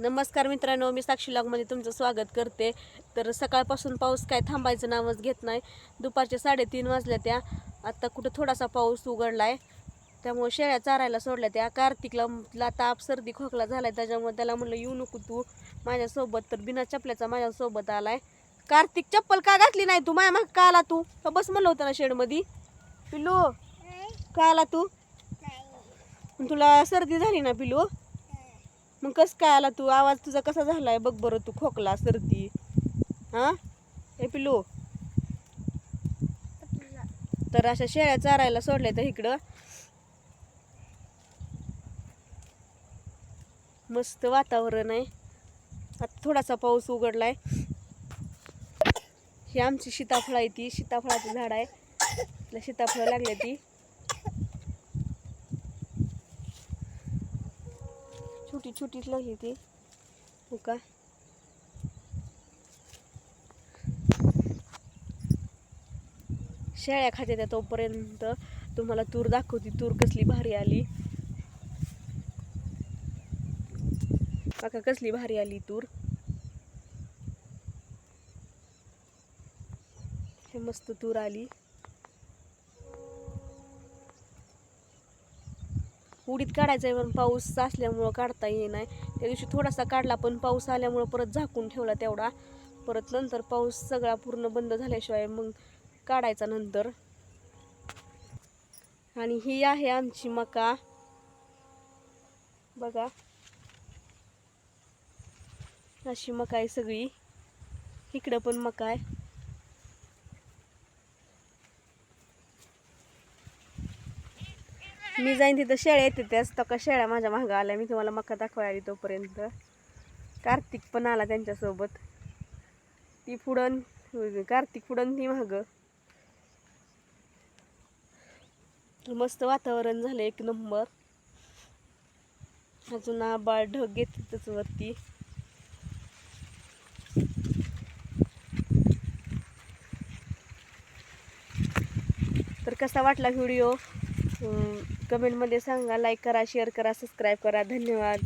नमस्कार मित्रांनो मी साक्षी लॉगमध्ये तुमचं स्वागत करते. तर सकाळपासून पाऊस काय थांबायचं नावच घेत नाही. दुपारच्या साडेतीन वाजल्या त्या. आत्ता कुठं थोडासा पाऊस उघडला आहे त्यामुळे शेळ्या चारायला सोडल्या त्या. कार्तिकला ला ताप सर्दी खोकला झाला आहे त्याच्यामुळे त्याला म्हणलं येऊ नको तू. माझ्यासोबत तर बिना चपल्याचा माझ्यासोबत आलाय. कार्तिक चप्पल का घातली नाही तू? माझ्या माग का आला तू? बस म्हणलं होतं ना शेडमध्ये. पिल्लू का आला तू? तुला सर्दी झाली ना पिल्लू? मग कस काय आला तू? आवाज तुझा कसा झालाय? बघ बरं तू खोकला सर्दी. हां? हे पिलो तर अशा शेळ्या चारायला सोडल्या तर इकडं. मस्त वातावरण आहे. आता थोडासा पाऊस उघडलाय. ही आमची सीताफळ आहे ती. सीताफळाचं झाड आहे. त्याला सीताफळ लागले ती. छोटी छोटीच लागली ती. हो का? शेळ्या खाते त्या तोपर्यंत तुम्हाला तूर दाखवते. तूर कसली भारी आली. काका कसली भारी आली तूर. हे मस्त तूर आली. उडीत काढायचं आहे पण पाऊस असल्यामुळं काढता येईनाय त्या दिवशी थोडासा काढला पण पाऊस आल्यामुळं परत झाकून ठेवला तेवढा. परत नंतर पाऊस सगळा पूर्ण बंद झाल्याशिवाय मग काढायचा नंतर. आणि ही आहे आमची मका. बघा. अशी मका आहे सगळी. इकडं पण मका आहे. मी जाईन तिथं शेळ्या येते त्याच तो का शेळ्या माझ्या मागं आल्या. मी तुम्हाला मका दाखवायला तोपर्यंत. कार्तिक पण आला त्यांच्यासोबत. ती पुढं कार्तिक पुढं ती मागं. मस्त वातावरण झालं एक नंबर. अजून आबाळ ढग घेतच वरती तर कसा वाटला व्हिडिओ? कमेंटमध्ये सांगा लाईक करा शेअर करा सबस्क्राईब करा. धन्यवाद.